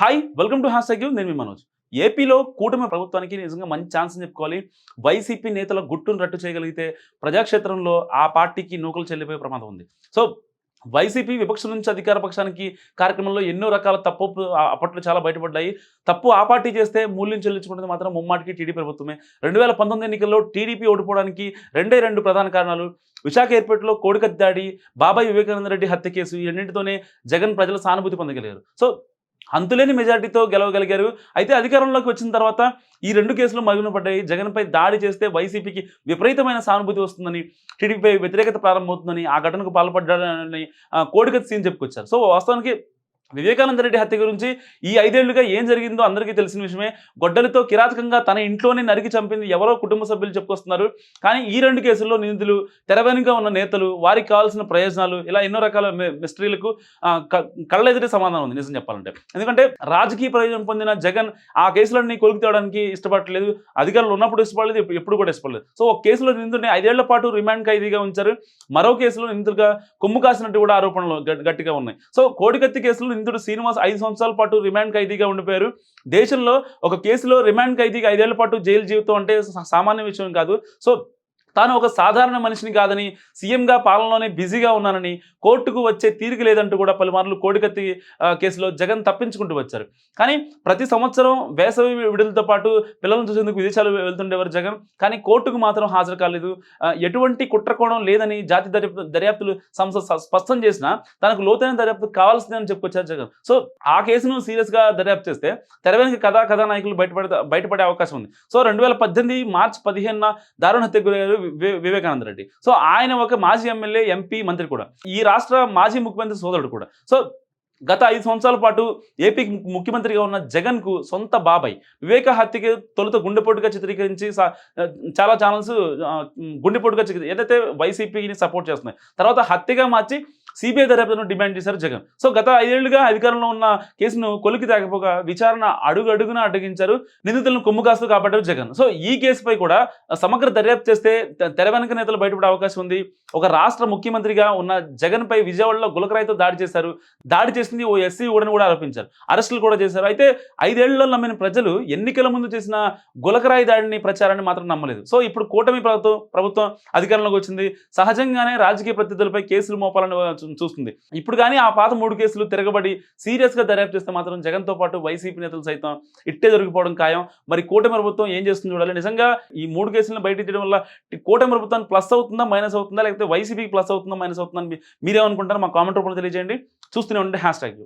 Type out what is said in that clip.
Hi welcome to hash నేను మీ మనోజ్. ఏపీలో కూటమి ప్రభుత్వానికి నిజంగా మంచి ఛాన్స్ అని చెప్పుకోవాలి. వైసీపీ నేతల గుట్టును రట్టు చేయగలిగితే ప్రజాక్షేత్రంలో ఆ పార్టీకి నూకలు చెల్లిపోయే ప్రమాదం ఉంది. సో వైసీపీ విపక్షం నుంచి అధికార పక్షానికి కార్యక్రమంలో ఎన్నో రకాల తప్పు అప్పట్లో చాలా బయటపడ్డాయి. తప్పు ఆ పార్టీ చేస్తే మూల్యం చెల్లించుకుంటుంది మాత్రం ముమ్మాటికి టీడీపీ ప్రభుత్వమే. రెండు వేల పంతొమ్మిది ఎన్నికల్లో టీడీపీ ఓడిపోవడానికి రెండే రెండు ప్రధాన కారణాలు. విశాఖ ఎయిర్పోర్ట్లో కోడికత్తి దాడి బాబాయ్ వివేకానంద రెడ్డి హత్య కేసు ఈ రెండింటితోనే జగన్ ప్రజల సానుభూతి పొందగలిగారు. సో అంతులేని మెజార్టీతో గెలవగలిగారు. అయితే అధికారంలోకి వచ్చిన తర్వాత ఈ రెండు కేసులు మరుగున పడ్డాయి. జగన్పై దాడి చేస్తే వైసీపీకి విపరీతమైన సానుభూతి వస్తుందని టీడీపీపై వ్యతిరేకత ప్రారంభమవుతుందని ఆ ఘటనకు పాల్పడ్డాడని కోడికత్ సీన్ చెప్పుకొచ్చారు. సో వాస్తవానికి వివేకానంద రెడ్డి హత్య గురించి ఈ ఐదేళ్ళుగా ఏం జరిగిందో అందరికీ తెలిసిన విషయమే. గొడ్డలితో కిరాతకంగా తన ఇంట్లోనే నరికి చంపింది ఎవరో కుటుంబ సభ్యులు చెప్పుకొస్తున్నారు. కానీ ఈ రెండు కేసుల్లో నిందితులు తెరవెనుగా ఉన్న నేతలు వారికి కావాల్సిన ప్రయోజనాలు ఇలా ఎన్నో రకాల మె- మిస్టరీలకు కళ్ళ క- సమాధానం ఉంది నిజం చెప్పాలంటే. ఎందుకంటే రాజకీయ ప్రయోజనం పొందిన జగన్ ఆ కేసులన్నీ కొలికి తేవడానికి ఇష్టపడలేదు అధికారులు ఉన్నప్పుడు ఇష్టపడలేదు ఎప్పుడు- ఎప్పుడు కూడా ఇష్టపడలేదు. సో ఒక కేసులో నిందితుడిని ఐదేళ్ళ పాటు రిమాండ్ ఖైదీగా ఉంచారు. మరో కేసులో నిందితులుగా కొమ్ము కాసినట్టు కూడా ఆరోపణలు గట్టిగా ఉన్నాయి. సో కోడికత్తి కేసులో నిందితుడు శ్రీనివాస్ ఐదు సంవత్సరాల పాటు రిమాండ్ ఖైదీగా ఉండిపోయారు. దేశంలో ఒక కేసులో రిమాండ్ ఖైదీగా ఐదేళ్ళ పాటు జైలు జీవితం అంటే సామాన్య విషయం కాదు. సో తాను ఒక సాధారణ మనిషిని కాదని సీఎంగా పాలనలోనే బిజీగా ఉన్నానని కోర్టుకు వచ్చే తీరిక లేదంటూ కూడా పలుమార్లు కోడికత్తి కేసులో జగన్ తప్పించుకుంటూ వచ్చారు. కానీ ప్రతి సంవత్సరం వేసవి విడుదలతో పాటు పిల్లలను చూసేందుకు విదేశాలు వెళ్తుండేవారు జగన్. కానీ కోర్టుకు మాత్రం హాజరు కాలేదు. ఎటువంటి కుట్రకోణం లేదని జాతి దర్యాప్తు దర్యాప్తులు సంస్థ స్పష్టం చేసినా తనకు లోతైన దర్యాప్తు కావాల్సిందని చెప్పుకొచ్చారు జగన్. సో ఆ కేసును సీరియస్గా దర్యాప్తు చేస్తే తెర కథా కథానాయకులు బయటపడ బయటపడే అవకాశం ఉంది. సో రెండు వేల పద్దెనిమిది మార్చి పదిహేనున దారుణ హత్యకు గురయ్యారు వివేకానంద రెడ్డి. సో ఆయన ఒక మాజీ ఎమ్మెల్యే ఎంపీ మంత్రి కూడా. ఈ రాష్ట్ర మాజీ ముఖ్యమంత్రి సోదరుడు కూడా. సో గత ఐదు సంవత్సరాల పాటు ఏపీకి ముఖ్యమంత్రిగా ఉన్న జగన్కు సొంత బాబాయ్. వివేక హత్యకి తొలుత గుండెపోటుగా చిత్రీకరించి చాలా ఛానల్స్ గుండెపోటుగా చిత్రీ- ఏదైతే వైసీపీని సపోర్ట్ చేస్తున్నాయి తర్వాత హత్యగా మార్చి సిబిఐ దర్యాప్తును డిమాండ్ చేశారు జగన్. సో గత ఐదేళ్ళుగా అధికారంలో ఉన్న కేసును కొలికి తేకపోగా విచారణ అడుగు అడుగున అడ్డగించారు నిందితులను కొమ్ము కాస్తూ కాపాడారు జగన్. సో ఈ కేసుపై కూడా సమగ్ర దర్యాప్తు చేస్తే తెర వెనక నేతలు బయటపడే అవకాశం ఉంది. ఒక రాష్ట్ర ముఖ్యమంత్రిగా ఉన్న జగన్ పై విజయవాడలో గులకరాయితో దాడి చేశారు. దాడి చేసింది ఓ ఎస్సీ కూడా కూడా ఆరోపించారు. అరెస్టులు కూడా చేశారు. అయితే ఐదేళ్ళలో నమ్మిన ప్రజలు ఎన్నికల ముందు చేసిన గులకరాయి దాడిని ప్రచారాన్ని మాత్రం నమ్మలేదు. సో ఇప్పుడు కూటమి ప్రభుత్వం ప్రభుత్వం అధికారంలోకి వచ్చింది. సహజంగానే రాజకీయ ప్రతినిధులపై కేసులు మోపాలని చూస్తుంది ఇప్పుడు కానీ ఆ పాత మూడు కేసులు తిరగబడి సీరియస్గా దర్యాప్తు చేస్తే మాత్రం జగన్తో పాటు వైసీపీ నేతలు సైతం ఇట్టే దొరికిపోవడం ఖాయం. మరి కూటమి ప్రభుత్వం ఏం చేస్తుంది చూడాలి? నిజంగా ఈ మూడు కేసులను బయట తీయడం వల్ల ఈ కూటమి ప్రభుత్వానికి ప్లస్ అవుతుందా మైనస్ అవుతుందా లేకపోతే వైసీపీకి ప్లస్ అవుతుందా మైనస్ అవుతుందా అని మీ- మీరేమనుకుంటారో మా కామెంట్ రూపంలో తెలియజేయండి. చూస్తూనే ఉండే హ్యాష్ ట్యాగ్.